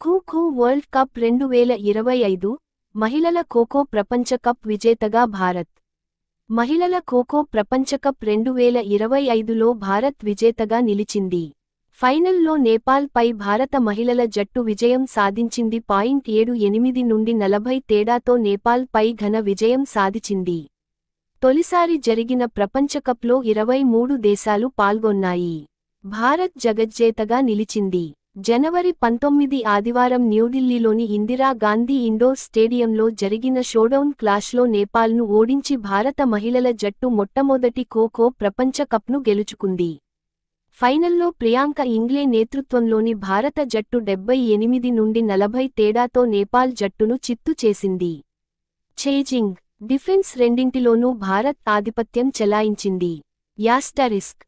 Kho kho world cup రెండు వేల ఇరవై ఐదు మహిళల ఖోఖో ప్రపంచ కప్ విజేతగా భారత్. మహిళల ఖోఖో ప్రపంచ కప్ రెండు వేల ఇరవై ఐదులో భారత్ విజేతగా నిలిచింది. ఫైనల్లో నేపాల్ పై భారత మహిళల జట్టు విజయం సాధించింది పాయింట్ ఏడు ఎనిమిది నుండి నలభై తేడాతో నేపాల్ పై ఘన విజయం సాధించింది. తొలిసారి జరిగిన ప్రపంచకప్లో ఇరవై మూడు దేశాలు పాల్గొన్నాయి. భారత్ జగజ్జేతగా నిలిచింది. జనవరి పంతొమ్మిది ఆదివారం న్యూఢిల్లీలోని ఇందిరా గాంధీ ఇండోర్ స్టేడియంలో జరిగిన షోడౌన్ క్లాష్లో నేపాల్ను ఓడించి భారత మహిళల జట్టు మొట్టమొదటి ఖోఖో ప్రపంచ కప్ను గెలుచుకుంది. ఫైనల్లో ప్రియాంక ఇంగ్లే నేతృత్వంలోని భారత జట్టు డెబ్బై ఎనిమిది నుండి నలభై తేడాతో నేపాల్ జట్టును చిత్తు చేసింది. చేజింగ్ డిఫెన్స్ రెండింటిలోనూ భారత్ ఆధిపత్యం చెలాయించింది. యాస్టరిస్క్